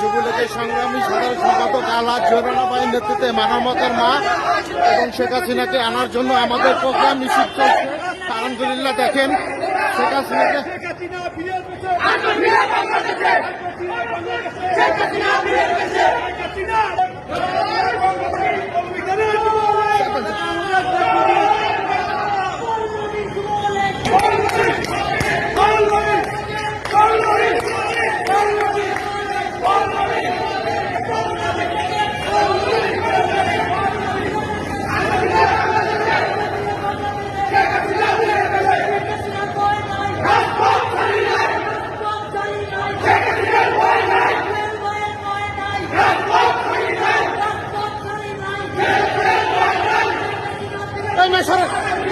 যুবলীগের সংগ্রামী সাধারণ সম্পাদক আলহাজ জোরানা ভাইয়ের নেতৃত্বে মানবতার মা এবং শেখ হাসিনাকে আনার জন্য আমাদের প্রোগ্রাম মিছিল চলছে আলহামদুলিল্লাহ দেখেন শেখ হাসিনাকে শেখ না, সরেন।